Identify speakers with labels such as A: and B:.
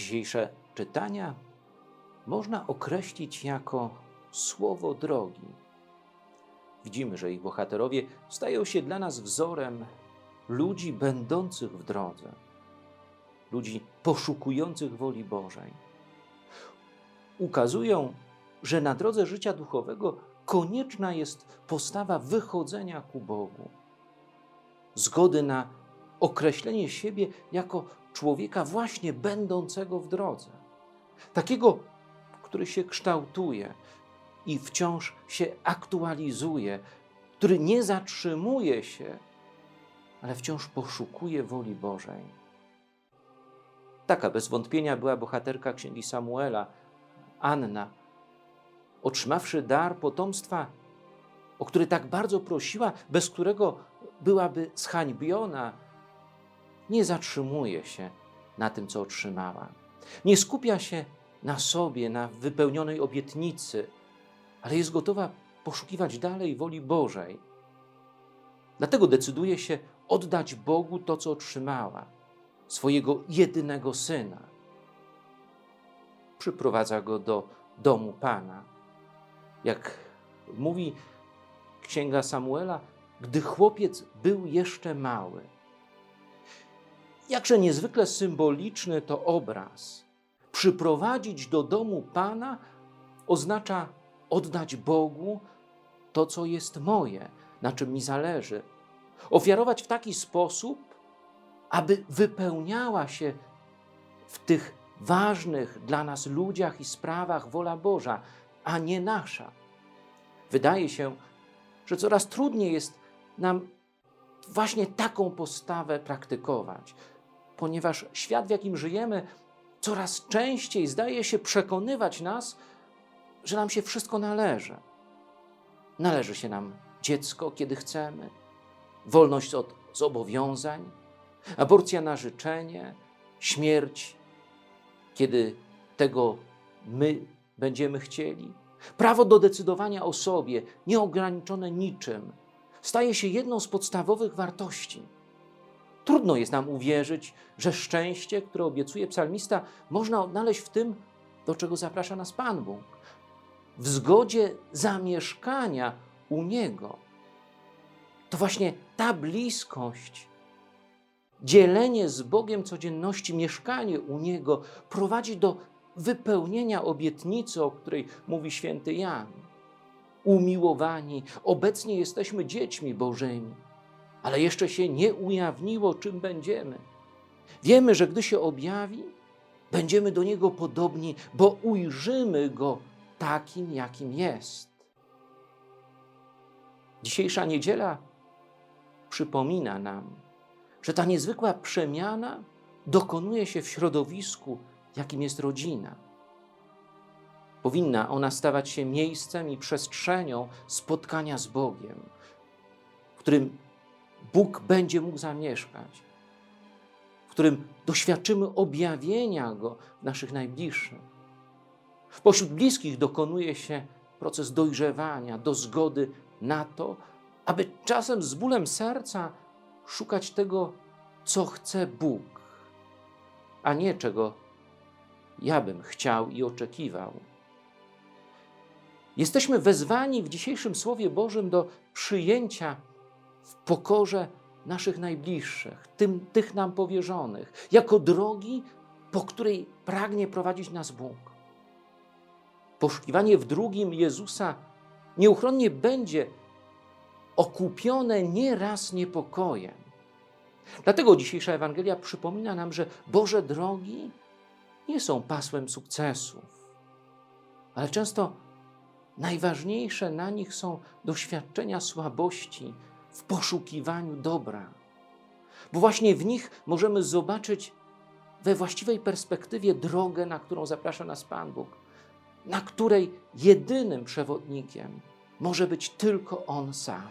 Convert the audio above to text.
A: Dzisiejsze czytania można określić jako słowo drogi. Widzimy, że ich bohaterowie stają się dla nas wzorem ludzi będących w drodze, ludzi poszukujących woli Bożej. Ukazują, że na drodze życia duchowego konieczna jest postawa wychodzenia ku Bogu, zgody na określenie siebie jako człowieka właśnie będącego w drodze, takiego, który się kształtuje i wciąż się aktualizuje, który nie zatrzymuje się, ale wciąż poszukuje woli Bożej. Taka bez wątpienia była bohaterka księgi Samuela, Anna, otrzymawszy dar potomstwa, o który tak bardzo prosiła, bez którego byłaby zhańbiona, nie zatrzymuje się na tym, co otrzymała. Nie skupia się na sobie, na wypełnionej obietnicy, ale jest gotowa poszukiwać dalej woli Bożej. Dlatego decyduje się oddać Bogu to, co otrzymała swojego jedynego syna. Przyprowadza go do domu Pana. Jak mówi księga Samuela, gdy chłopiec był jeszcze mały. Jakże niezwykle symboliczny to obraz. Przyprowadzić do domu Pana oznacza oddać Bogu to, co jest moje, na czym mi zależy. Ofiarować w taki sposób, aby wypełniała się w tych ważnych dla nas ludziach i sprawach wola Boża, a nie nasza. Wydaje się, że coraz trudniej jest nam właśnie taką postawę praktykować, ponieważ świat, w jakim żyjemy, coraz częściej zdaje się przekonywać nas, że nam się wszystko należy. Należy się nam dziecko, kiedy chcemy, wolność od zobowiązań, aborcja na życzenie, śmierć, kiedy tego my będziemy chcieli. Prawo do decydowania o sobie, nieograniczone niczym, staje się jedną z podstawowych wartości. Trudno jest nam uwierzyć, że szczęście, które obiecuje psalmista, można odnaleźć w tym, do czego zaprasza nas Pan Bóg. W zgodzie zamieszkania u Niego. To właśnie ta bliskość, dzielenie z Bogiem codzienności, mieszkanie u Niego prowadzi do wypełnienia obietnicy, o której mówi święty Jan. Umiłowani, obecnie jesteśmy dziećmi Bożymi, ale jeszcze się nie ujawniło, czym będziemy. Wiemy, że gdy się objawi, będziemy do Niego podobni, bo ujrzymy Go takim, jakim jest. Dzisiejsza niedziela przypomina nam, że ta niezwykła przemiana dokonuje się w środowisku, jakim jest rodzina. Powinna ona stawać się miejscem i przestrzenią spotkania z Bogiem, w którym Bóg będzie mógł zamieszkać, w którym doświadczymy objawienia Go w naszych najbliższych. Pośród bliskich dokonuje się proces dojrzewania, do zgody na to, aby czasem z bólem serca szukać tego, co chce Bóg, a nie czego ja bym chciał i oczekiwał. Jesteśmy wezwani w dzisiejszym Słowie Bożym do przyjęcia w pokorze naszych najbliższych, tym, tych nam powierzonych, jako drogi, po której pragnie prowadzić nas Bóg. Poszukiwanie w drugim Jezusa nieuchronnie będzie okupione nieraz niepokojem. Dlatego dzisiejsza Ewangelia przypomina nam, że Boże drogi nie są pasłem sukcesów, ale często najważniejsze na nich są doświadczenia słabości w poszukiwaniu dobra, bo właśnie w nich możemy zobaczyć we właściwej perspektywie drogę, na którą zaprasza nas Pan Bóg, na której jedynym przewodnikiem może być tylko On sam.